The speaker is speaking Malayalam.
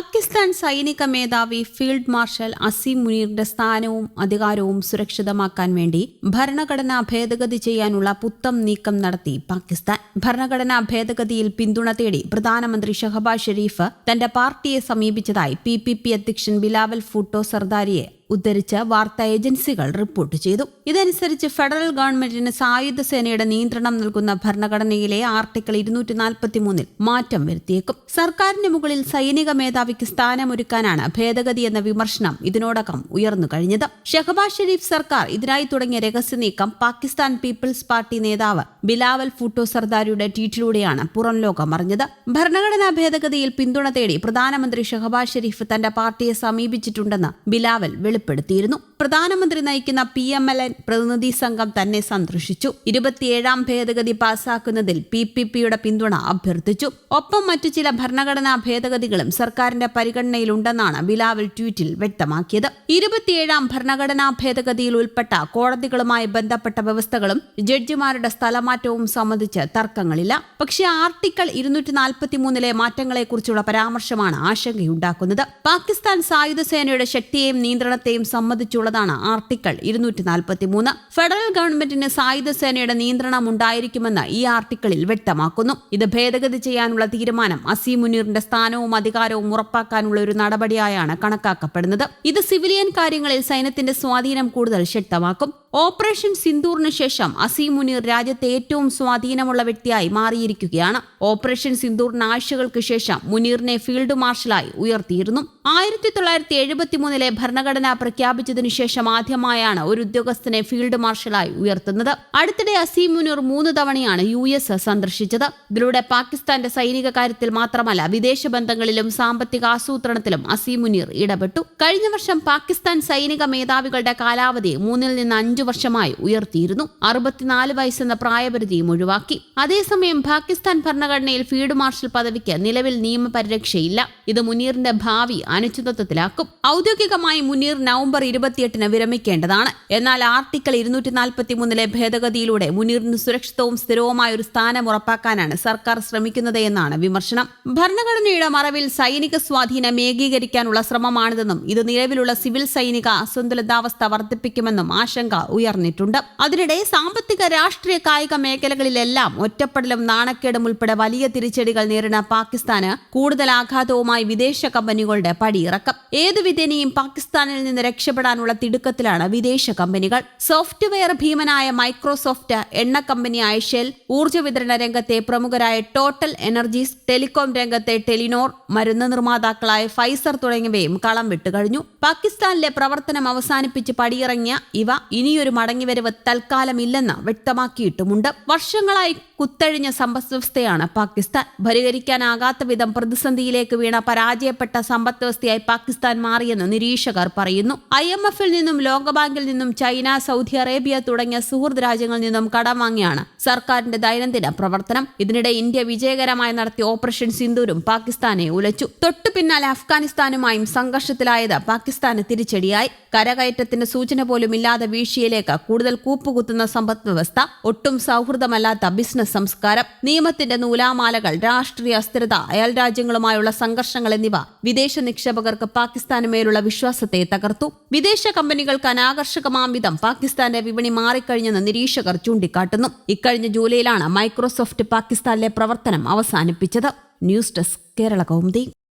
പാകിസ്ഥാൻ സൈനിക മേധാവി ഫീൽഡ് മാർഷൽ അസീം മുനീറിന്റെ സ്ഥാനവും അധികാരവും സുരക്ഷിതമാക്കാൻ വേണ്ടി ഭരണഘടനാ ഭേദഗതി ചെയ്യാനുള്ള പുത്തം നീക്കം നടത്തി പാകിസ്ഥാൻ. ഭരണഘടനാ ഭേദഗതിയിൽ പിന്തുണ തേടി പ്രധാനമന്ത്രി ഷഹബാസ് ഷെരീഫ് തന്റെ പാർട്ടിയെ സമീപിച്ചതായി പി അധ്യക്ഷൻ ബിലാവൽ ഫൂട്ടോ സർദാരിയെ ഉദ്ധരിച്ച് വാർത്താ ഏജൻസികൾ റിപ്പോർട്ട് ചെയ്തു. ഇതനുസരിച്ച് ഫെഡറൽ ഗവൺമെന്റിന് സായുധ സേനയുടെ നിയന്ത്രണം നൽകുന്ന ഭരണഘടനയിലെ ആർട്ടിക്കിൾ ഇരുന്നൂറ്റി നാൽപ്പത്തി മൂന്നിൽ മാറ്റം വരുത്തിയേക്കും. സർക്കാരിന് മുകളിൽ സൈനിക മേധാവിക്ക് സ്ഥാനമൊരുക്കാനാണ് ഭേദഗതി എന്ന വിമർശനം ഇതിനോടകം ഉയർന്നു കഴിഞ്ഞത്. ഷഹബാസ് ഷെരീഫ് സർക്കാർ ഇതിനായി തുടങ്ങിയ രഹസ്യ നീക്കം പാകിസ്ഥാൻ പീപ്പിൾസ് പാർട്ടി നേതാവ് ബിലാവൽ ഫൂട്ടോ സർദാരിയുടെ ട്വീറ്റിലൂടെയാണ് പുറം ലോകം അറിഞ്ഞത്. ഭരണഘടനാ ഭേദഗതിയിൽ പിന്തുണ തേടി പ്രധാനമന്ത്രി ഷഹബാസ് ഷെരീഫ് തന്റെ പാർട്ടിയെ സമീപിച്ചിട്ടുണ്ടെന്ന് ബിലാവൽ വെളിപ്പെടുത്തിയിരുന്നു. പ്രധാനമന്ത്രി നയിക്കുന്ന പി എം എൽ എൻ പ്രതിനിധി സംഘം തന്നെ സന്ദർശിച്ചു ഇരുപത്തിയേഴാം ഭേദഗതി പാസാക്കുന്നതിൽ പി പി പിയുടെ പിന്തുണ അഭ്യർത്ഥിച്ചു. ഒപ്പം മറ്റു ചില ഭരണഘടനാ ഭേദഗതികളും സർക്കാരിന്റെ പരിഗണനയിലുണ്ടെന്നാണ് ബിലാവൽ ട്വീറ്റിൽ വ്യക്തമാക്കിയത്. ഇരുപത്തിയേഴാം ഭരണഘടനാ ഭേദഗതിയിൽ ഉൾപ്പെട്ട കോടതികളുമായി ബന്ധപ്പെട്ട വ്യവസ്ഥകളും ജഡ്ജിമാരുടെ സ്ഥലമാറ്റവും സംബന്ധിച്ച് തർക്കങ്ങളില്ല. പക്ഷേ ആർട്ടിക്കിൾ ഇരുന്നൂറ്റി നാൽപ്പത്തിമൂന്നിലെ മാറ്റങ്ങളെക്കുറിച്ചുള്ള പരാമർശമാണ് ആശങ്കയുണ്ടാക്കുന്നത്. പാകിസ്ഥാൻ സായുധ സേനയുടെ ശക്തിയെയും നിയന്ത്രണത്തെയും സംബന്ധിച്ചുള്ളതാണ് ആർട്ടിക്കിൾ ഇരുന്നൂറ്റി നാൽപ്പത്തിമൂന്ന് ഫെഡറൽ ഗവൺമെന്റിന് സായുധ സേനയുടെ നിയന്ത്രണം ഉണ്ടായിരിക്കുമെന്ന് ഈ ആർട്ടിക്കിളിൽ വ്യക്തമാക്കുന്നു. ഇത് ഭേദഗതി ചെയ്യാനുള്ള തീരുമാനം അസീം മുനീറിന്റെ സ്ഥാനവും അധികാരവും ഉറപ്പാക്കാനുള്ള ഒരു നടപടിയായാണ് കണക്കാക്കപ്പെടുന്നത്. ഇത് സിവിലിയൻ കാര്യങ്ങളിൽ സൈന്യത്തിന്റെ സ്വാധീനം കൂടുതൽ ശക്തമാക്കും. ഓപ്പറേഷൻ സിന്ദൂറിന് ശേഷം അസീം മുനീർ രാജ്യത്തെ ഏറ്റവും സ്വാധീനമുള്ള വ്യക്തിയായി മാറിയിരിക്കുകയാണ്. ഓപ്പറേഷൻ സിന്ദൂറിന് ആഴ്ചകൾക്ക് ശേഷം മുനീറിനെ ഫീൽഡ് മാർഷലായി ഉയർത്തിയിരുന്നു. ആയിരത്തി തൊള്ളായിരത്തി എഴുപത്തിമൂന്നിലെ ഭരണഘടന പ്രഖ്യാപിച്ചതിനു ശേഷം ആദ്യമായാണ് ഒരു ഉദ്യോഗസ്ഥനെ ഫീൽഡ് മാർഷലായി ഉയർത്തുന്നത്. അടുത്തിടെ അസീം മുനീർ മൂന്ന് തവണയാണ് യു എസ് സന്ദർശിച്ചത്. ഇതിലൂടെ പാകിസ്ഥാന്റെ സൈനിക കാര്യത്തിൽ മാത്രമല്ല വിദേശ ബന്ധങ്ങളിലും സാമ്പത്തിക ആസൂത്രണത്തിലും അസീം മുനീർ ഇടപെട്ടു. കഴിഞ്ഞ വർഷം പാകിസ്ഥാൻ സൈനിക മേധാവികളുടെ കാലാവധി മൂന്നിൽ നിന്ന് അഞ്ചു വർഷമായി ഉയർത്തിയിരുന്നു. അറുപത്തിനാല് വയസ്സെന്ന പ്രായപരിധിയും ഒഴിവാക്കി. അതേസമയം പാകിസ്ഥാൻ ഭരണഘടനയിൽ ഫീൽഡ് മാർഷൽ പദവിക്ക് നിലവിൽ നിയമപരിരക്ഷയില്ല. ഇത് മുനീറിന്റെ ഭാവി അനിശ്ചിതത്വത്തിലാക്കും. ഔദ്യോഗികമായി മുനീർ നവംബർ ഇരുപത്തിയെട്ടിന് വിരമിക്കേണ്ടതാണ്. എന്നാൽ ആർട്ടിക്കിൾ ഇരുന്നൂറ്റി നാൽപ്പത്തി മൂന്നിലെ ഭേദഗതിയിലൂടെ മുനീറിന് സുരക്ഷിതവും സ്ഥിരവുമായ ഒരു സ്ഥാനം ഉറപ്പാക്കാനാണ് സർക്കാർ ശ്രമിക്കുന്നത് എന്നാണ് വിമർശനം. ഭരണഘടനയുടെ മറവിൽ സൈനിക സ്വാധീനം ഏകീകരിക്കാനുള്ള ശ്രമമാണിതെന്നും ഇത് നിലവിലുള്ള സിവിൽ സൈനിക അസന്തുലിതാവസ്ഥ വർദ്ധിപ്പിക്കുമെന്നും ആശങ്ക ഉയർന്നിട്ടുണ്ട്. അതിനിടെ സാമ്പത്തിക രാഷ്ട്രീയ കായിക മേഖലകളിലെല്ലാം ഒറ്റപ്പെടലും നാണക്കേടും ഉൾപ്പെടെ വലിയ തിരിച്ചടികൾ നേരിടുന്ന പാകിസ്ഥാന് കൂടുതൽ ആഘാതവുമായി വിദേശ കമ്പനികളുടെ പടിയിറക്കം. ഏതു വിധേനയും പാകിസ്ഥാനിൽ നിന്ന് രക്ഷപ്പെടാനുള്ള തിടുക്കത്തിലാണ് വിദേശ കമ്പനികൾ. സോഫ്റ്റ്വെയർ ഭീമനായ മൈക്രോസോഫ്റ്റ് എണ്ണ കമ്പനിയായ ഷെൽ ഊർജ വിതരണ രംഗത്തെ പ്രമുഖരായ ടോട്ടൽ എനർജീസ് ടെലികോം രംഗത്തെ ടെലിനോർ മരുന്ന് നിർമ്മാതാക്കളായ ഫൈസർ തുടങ്ങിയവയും കളം വിട്ടുകഴിഞ്ഞു പാകിസ്ഥാനിലെ പ്രവർത്തനം അവസാനിപ്പിച്ച് പടിയിറങ്ങിയ ഇവ ഇനിയൊരു മടങ്ങിവരവ് തൽക്കാലമില്ലെന്ന് വ്യക്തമാക്കിയിട്ടുമുണ്ട്. വർഷങ്ങളായി കുത്തഴിഞ്ഞ സമ്പദ്വ്യവസ്ഥയാണ് പാകിസ്ഥാൻ പരിഹരിക്കാനാകാത്ത വിധം പ്രതിസന്ധിയിലേക്ക് വീണ പരാജയപ്പെട്ട സമ്പദ് വ്യവസ്ഥയായി പാകിസ്ഥാൻ മാറിയെന്ന് നിരീക്ഷകർ പറയുന്നു. ഐ എം എഫിൽ നിന്നും ലോകബാങ്കിൽ നിന്നും ചൈന സൗദി അറേബ്യ തുടങ്ങിയ സുഹൃദ് രാജ്യങ്ങളിൽ നിന്നും കടം വാങ്ങിയാണ് സർക്കാരിന്റെ ദൈനംദിന പ്രവർത്തനം. ഇതിനിടെ ഇന്ത്യ വിജയകരമായി നടത്തിയ ഓപ്പറേഷൻ സിന്ദൂരും പാകിസ്ഥാനെ ഉലച്ചു. തൊട്ടു പിന്നാലെ അഫ്ഗാനിസ്ഥാനുമായും സംഘർഷത്തിലായത് പാകിസ്ഥാന് തിരിച്ചടിയായി. കരകയറ്റത്തിന്റെ സൂചന പോലും ഇല്ലാതെ വീഴ്ചയിലേക്ക് കൂടുതൽ കൂപ്പുകുത്തുന്ന സമ്പദ് വ്യവസ്ഥ ഒട്ടും സൗഹൃദമല്ലാത്ത ബിസിനസ് സംസ്കാരം നിയമത്തിന്റെ നൂലാമാലകൾ രാഷ്ട്രീയ അസ്ഥിരത അയൽ രാജ്യങ്ങളുമായുള്ള സംഘർഷങ്ങൾ എന്നിവ വിദേശ നിക്ഷേപകർക്ക് പാകിസ്ഥാന് മേലുള്ള വിശ്വാസത്തെ തകർത്തു. വിദേശ കമ്പനികൾക്ക് അനാകർഷകമാം വിധം പാകിസ്ഥാന്റെ വിപണി മാറിക്കഴിഞ്ഞെന്ന് നിരീക്ഷകർ ചൂണ്ടിക്കാട്ടുന്നു. ഇക്കഴിഞ്ഞ ജൂലൈയിലാണ് മൈക്രോസോഫ്റ്റ് പാകിസ്ഥാനിലെ പ്രവർത്തനം അവസാനിപ്പിച്ചത്. News desk Kerala Kaumudi.